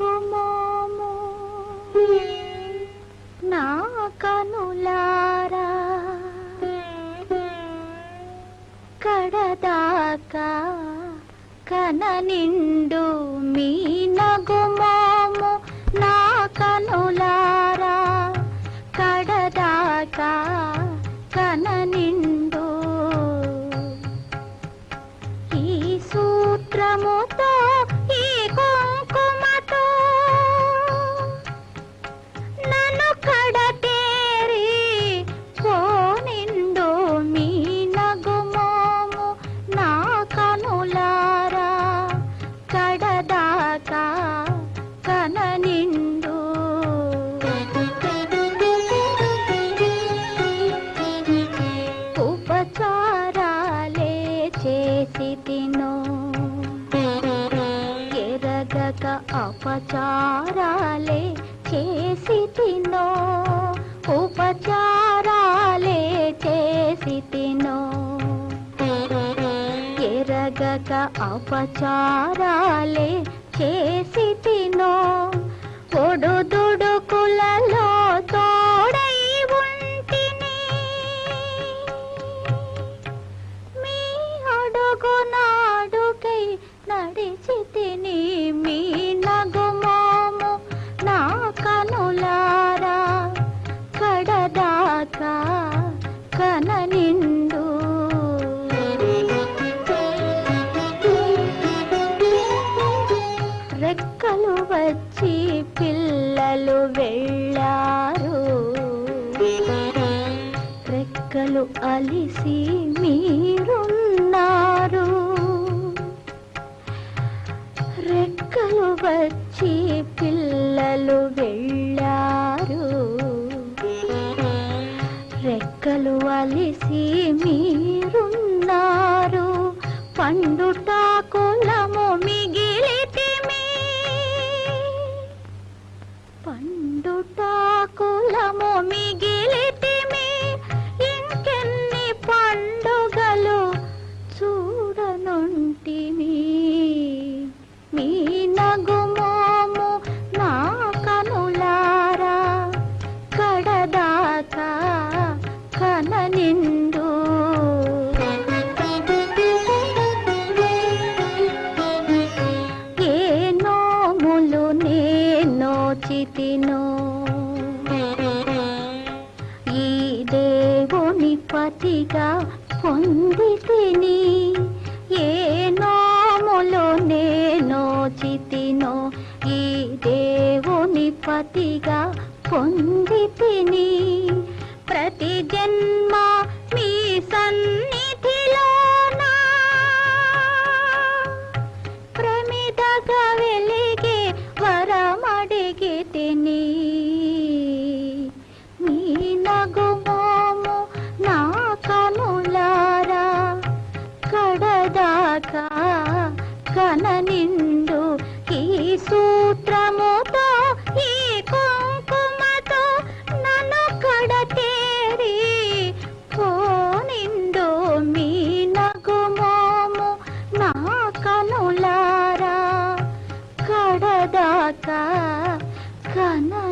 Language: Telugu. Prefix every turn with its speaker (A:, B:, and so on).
A: నగుమోము నా కనులారా కడదాకా కన నిండు అపచారాలే చేసి తినో ఉపచారాలే చేసి తినో ఎరగక అపచారాలే చేసి తినో ఒడుదుడుకులలో తోడై ఉంటిని. మీ అడుగు నాడుకై నడిచి వెళ్ళారు. రెక్కలు అలిసి మీరున్నారు. రెక్కలు వచ్చి పిల్లలు వెళ్ళారు. రెక్కలు అలిసి మీరున్నారు. పండుట పండుటాకులము మిగిలి నేను ఈ దేవుని పతిగా పొంది తిని ఏ నోములు నేను చితినో. ఈ దేవుని పతిగా పొంది తిని ప్రతి జన్మ पता खाना